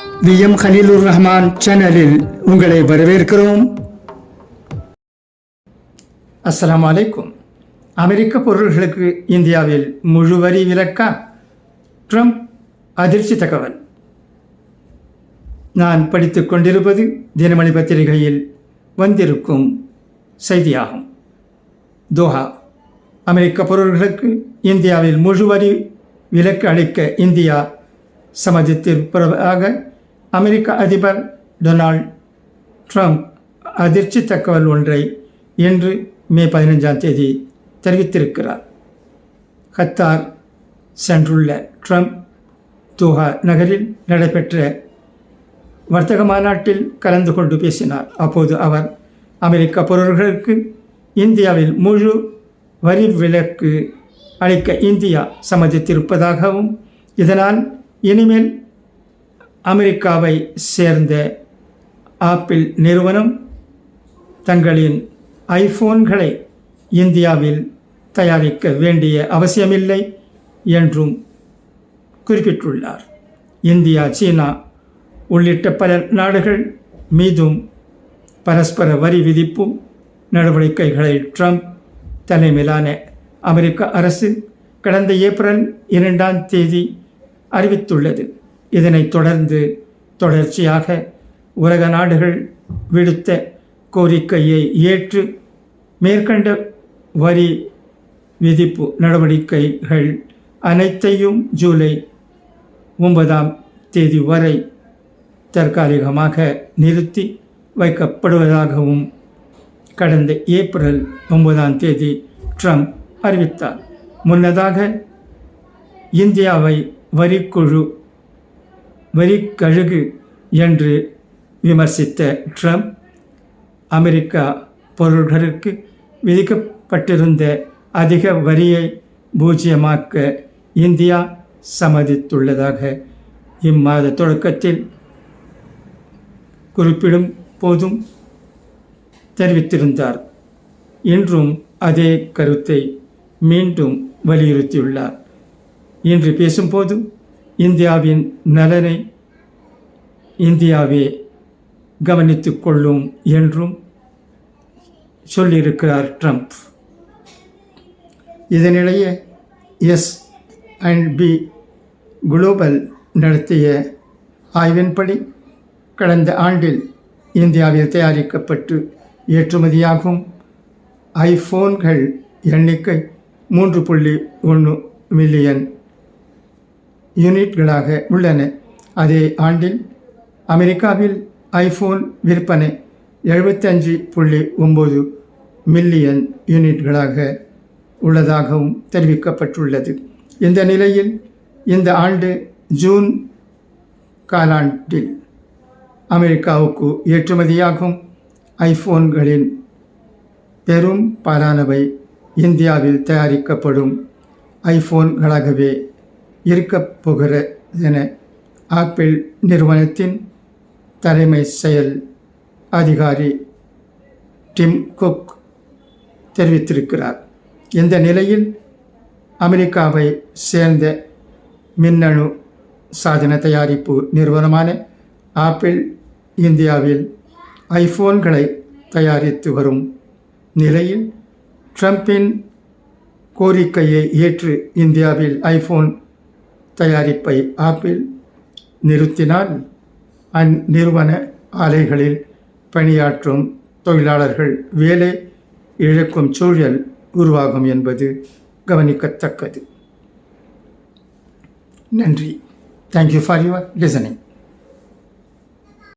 V M Khaleelur Rahman சேனலில் உங்களை வரவேற்கிறோம். அஸ்லாம் வலைக்கும் அமெரிக்க பொருள்களுக்கு இந்தியாவில் முழு வரி விலக்கா? ட்ரம்ப் அதிர்ச்சி தகவல். நான் படித்துக் கொண்டிருப்பது தினமணி பத்திரிகையில் வந்திருக்கும் செய்தியாகும். தோஹா. அமெரிக்க பொருள்களுக்கு இந்தியாவில் முழு வரி விலக்கு அளிக்க இந்தியா சம்மதித்திருப்பதாக அமெரிக்க அதிபர் டொனால்ட் ட்ரம்ப் அதிர்ச்சி தகவல் ஒன்றை இன்று மே பதினைஞ்சாம் தேதி தெரிவித்திருக்கிறார். கத்தார் சென்றுள்ள ட்ரம்ப் தோஹா நகரில் நடைபெற்ற வர்த்தக மாநாட்டில் கலந்து கொண்டு பேசினார். அப்போது அவர் அமெரிக்க பொருள்களுக்கு இந்தியாவில் முழு வரி விலக்கு அளிக்க இந்தியா சம்மதித்திருப்பதாகவும் இதனால் இனிமேல் அமெரிக்காவை சேர்ந்த ஆப்பிள் நிறுவனம் தங்களின் ஐஃபோன்களை இந்தியாவில் தயாரிக்க வேண்டிய அவசியமில்லை என்றும் குறிப்பிட்டுள்ளார். இந்தியா சீனா உள்ளிட்ட பல நாடுகள் மீதும் பரஸ்பர வரி விதிப்பு நடவடிக்கைகளை ட்ரம்ப் தலைமையிலான அமெரிக்க அரசு கடந்த ஏப்ரல் இரண்டாம் தேதி அறிவித்துள்ளது. இதனைத் தொடர்ந்து தொடர்ச்சியாக உலக நாடுகள் விடுத்த கோரிக்கையை ஏற்று மேற்கண்ட வரி விதிப்பு நடவடிக்கைகள் அனைத்தையும் ஜூலை ஒன்பதாம் தேதி வரை தற்காலிகமாக நிறுத்தி வைக்கப்படுவதாகவும் கடந்த ஏப்ரல் ஒன்பதாம் தேதி ட்ரம்ப் அறிவித்தார். முன்னதாக இந்தியாவை வரிக்குழு வரிக்கழுகு என்று விமர்சித்த ட்ரம்ப் அமெரிக்கா பொருள்களுக்கு விதிக்கப்பட்டிருந்த அதிக வரியை பூஜ்ஜியமாக்க இந்தியா சம்மதித்துள்ளதாக இம்மாத தொடக்கத்தில் குறிப்பிடும் போதும் தெரிவித்திருந்தார். இன்றும் அதே கருத்தை மீண்டும் வலியுறுத்தியுள்ளார். இன்று பேசும்போது இந்தியாவின் நலனை இந்தியாவே கவனித்து கொள்ளும் என்றும் சொல்லியிருக்கிறார் ட்ரம்ப். இதனிடையே எஸ் அண்ட் பி குளோபல் நடத்திய ஆய்வின்படி கடந்த ஆண்டில் இந்தியாவில் தயாரிக்கப்பட்டு ஏற்றுமதியாகும் ஐஃபோன்கள் எண்ணிக்கை மூன்று புள்ளி ஒன்று மில்லியன் யூனிட்களாக உள்ளன. அதே ஆண்டில் அமெரிக்காவில் ஐஃபோன் விற்பனை எழுபத்தஞ்சு புள்ளி ஒம்பது மில்லியன் யூனிட்களாக உள்ளதாகவும் தெரிவிக்கப்பட்டுள்ளது. இந்த நிலையில் இந்த ஆண்டு ஜூன் காலாண்டில் அமெரிக்காவுக்கு ஏற்றுமதியாகும் ஐஃபோன்களின் பெரும் பாலானவை இந்தியாவில் தயாரிக்கப்படும் ஐஃபோன்களாகவே இருக்கப் என ஆப்பிள் நிறுவனத்தின் தலைமை செயல் அதிகாரி டிம் குக் தெரிவித்திருக்கிறார். இந்த நிலையில் அமெரிக்காவை சேர்ந்த மின்னணு சாதன தயாரிப்பு நிறுவனமான ஆப்பிள் இந்தியாவில் ஐஃபோன்களை தயாரித்து வரும் நிலையில் ட்ரம்பின் கோரிக்கையை ஏற்று இந்தியாவில் ஐஃபோன் தயாரிப்பை ஆப்பிள் நிறுத்தினால் அந்நிறுவன ஆலைகளில் பணியாற்றும் தொழிலாளர்கள் வேலை இழக்கும் சூழல் உருவாகும் என்பது கவனிக்கத்தக்கது. நன்றி. Thank you for your listening